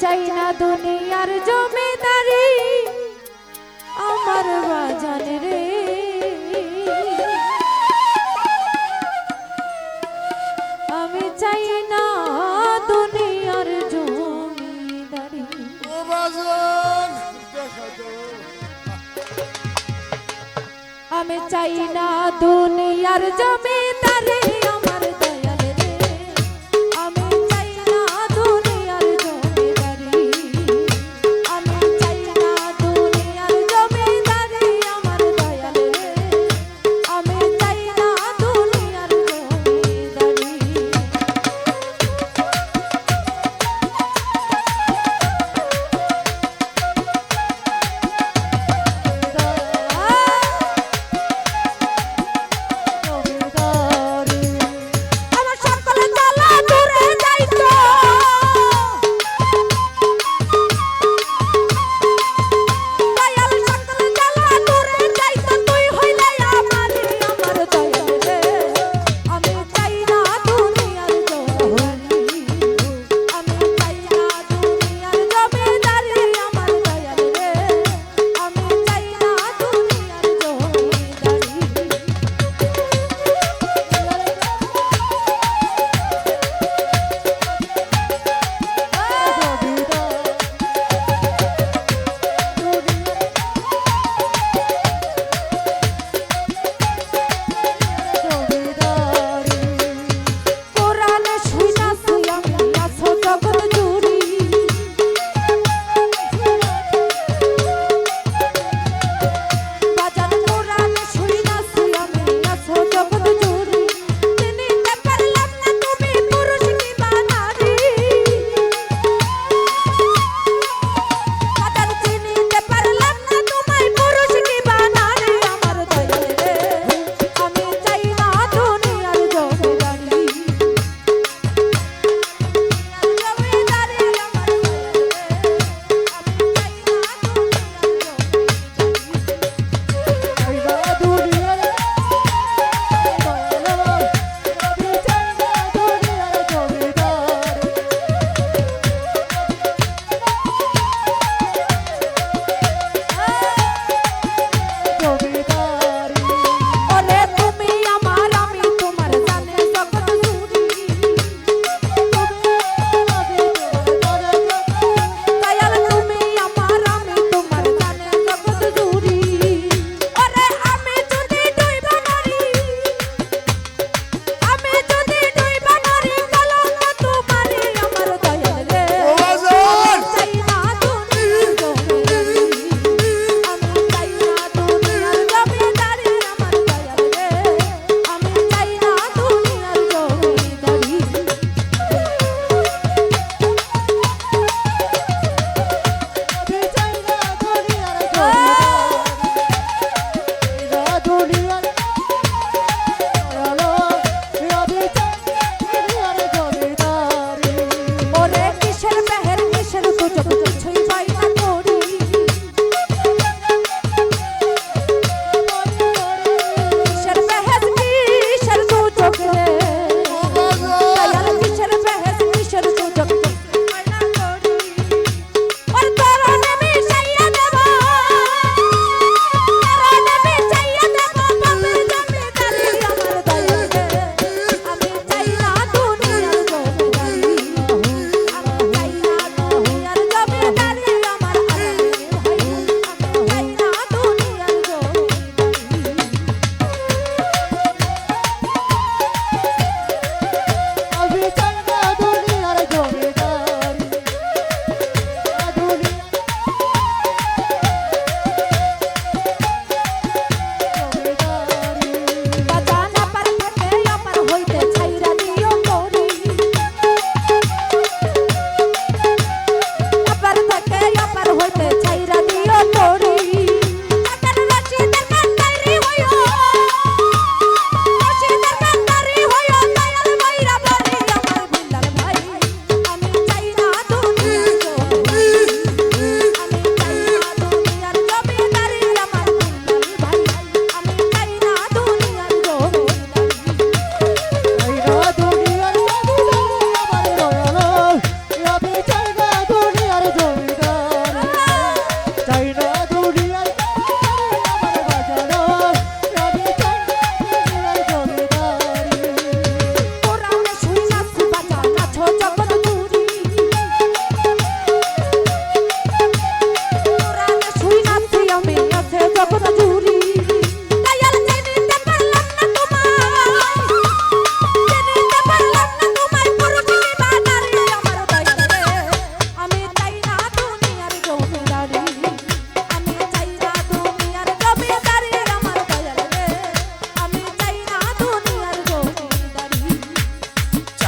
চাই না দুনিয়ার জমিদারি। আমার বাজান রে। আমি চাই না দুনিয়ার জমিদারি। ও বাজান আমি চাই না দুনিয়ার জমিদারি।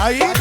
চাই না তো